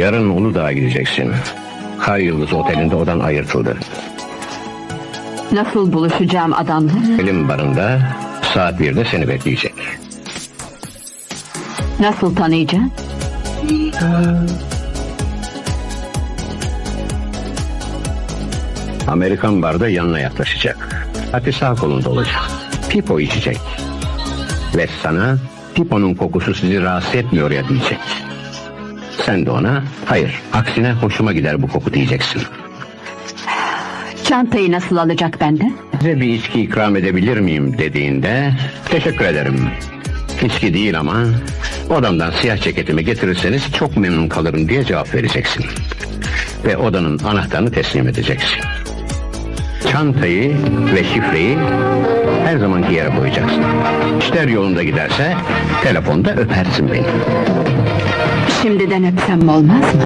Yarın Uludağ'a gideceksin. Kar Yıldız Oteli'nde odan ayırtıldı. Nasıl buluşacağım adamla? Elim barında saat 1'de seni bekleyecek. Nasıl tanıyacağım? Amerikan barda yanına yaklaşacak. Hati sağ kolunda olacak. Pipo içecek. Ve sana Pipo'nun kokusu sizi rahatsız etmiyor ya diyecek. Sen de ona hayır aksine hoşuma gider bu koku diyeceksin. Çantayı nasıl alacak benden? Size bir içki ikram edebilir miyim dediğinde teşekkür ederim. İçki değil ama odamdan siyah ceketimi getirirseniz çok memnun kalırım diye cevap vereceksin. Ve odanın anahtarını teslim edeceksin. Çantayı ve şifreyi her zamanki yere koyacaksın. İşler yolunda giderse telefonda öpersin beni. Şimdiden öpsem olmaz mı?